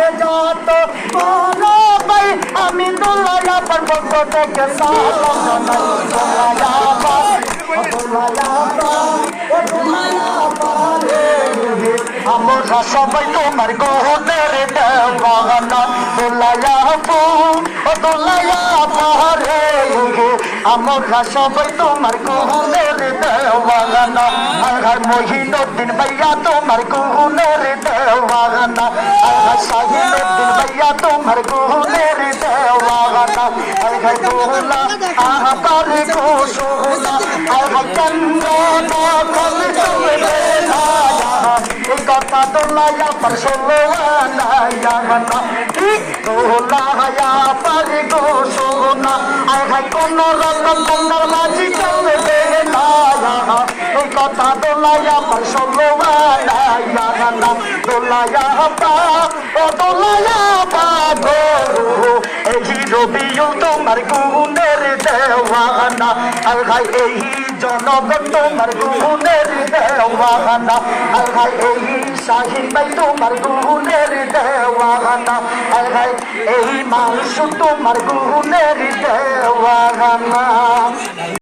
ভুলে যত বলো ভাই, আমি দোলায়া পর পক্ষ থেকে সালাম জানাই দোলায়া পার দোলায়া পার দোলায়া পারে আমরা সবাই তোমার গহনের দেওয়ানা। দোলায়া পার দোলায়া পারে আমরা সবাই তোমার গহনের দেওয়ানা। আর মহিনুদ্দিন ভাইয়া তোমার গহনের দেওয়ানা। ভাইয়া তোমার গহনের দেওয়ানা আর দোলা আবার গো সোনা আর চন্দ্র কল চলে না কথা দোলায়া পর সোলায়া গানা ঠিক দোলায়া পর গো সোনা হাই কোন রকম গঙ্গার মাঝি চলবে না। কথা দোলায়া পর সোলায়া গানা দোলায়া পা, ও দোলায়া পা গো। এই রবিও তোমার গুণের দেওয়ানা আর ভাই এই জনগণ তোমার গুণের দেওয়ানা মাংস তোমার গুণের দেওয়ানা।